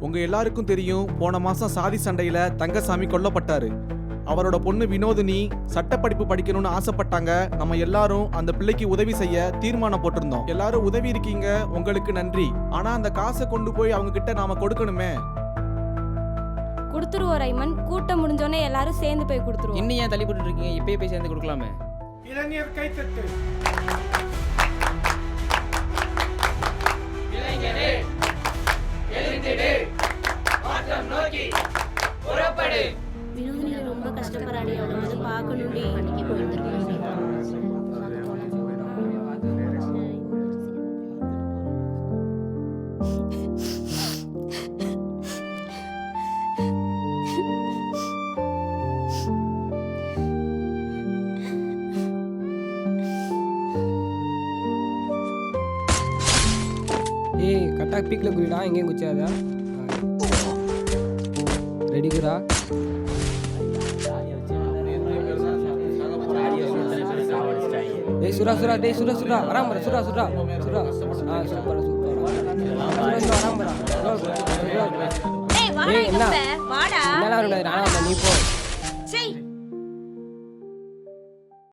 உங்க எல்லாருக்கும் தெரியும் போன மாசம் சாதி சண்டையில தங்கசாமி கொல்லப்பட்டாரு. அவரோட பொண்ணு வினோதினி சட்டப்படிப்பு படிக்கணும்னு ஆசைப்பட்டாங்க. நம்ம எல்லாரும் அந்த பிள்ளைக்கு உதவி செய்ய தீர்மானம் போட்டிருந்தோம். எல்லாரும் உதவி இருக்கீங்க உங்களுக்கு நன்றி. ஆனா அந்த காசை கொண்டு போய் அவங்க கிட்ட நாம கொடுக்கணுமே? கொடுத்துருவோம் ரைமன். கூட்டம் முடிஞ்சோடனே எல்லாரும் சேர்ந்து போய் கொடுத்துருவோம். இன்னும் ஏன் தள்ளி இருக்கீங்க? இப்பயே போய் சேர்ந்து கொடுக்கலாமே. இளைஞர் கைத்தட்டு. கஷ்டப்படுறாடி அவளை வந்து பார்க்கணும்டி ஏய் கரெக்டாக பீக்கில் குறிடா எங்கேயும் குச்சாதா ரெடிக்குடா ஏய் சுரா சுரா டேய் சுரா சுரா வராம பாரு, சுரா சுரா சுரா ஆ சூப்பர் சூப்பர் சுரா வராம பாரு. டேய் வாடா? இங்க வாடா. என்னடா இருந்தா நானா நீ போ.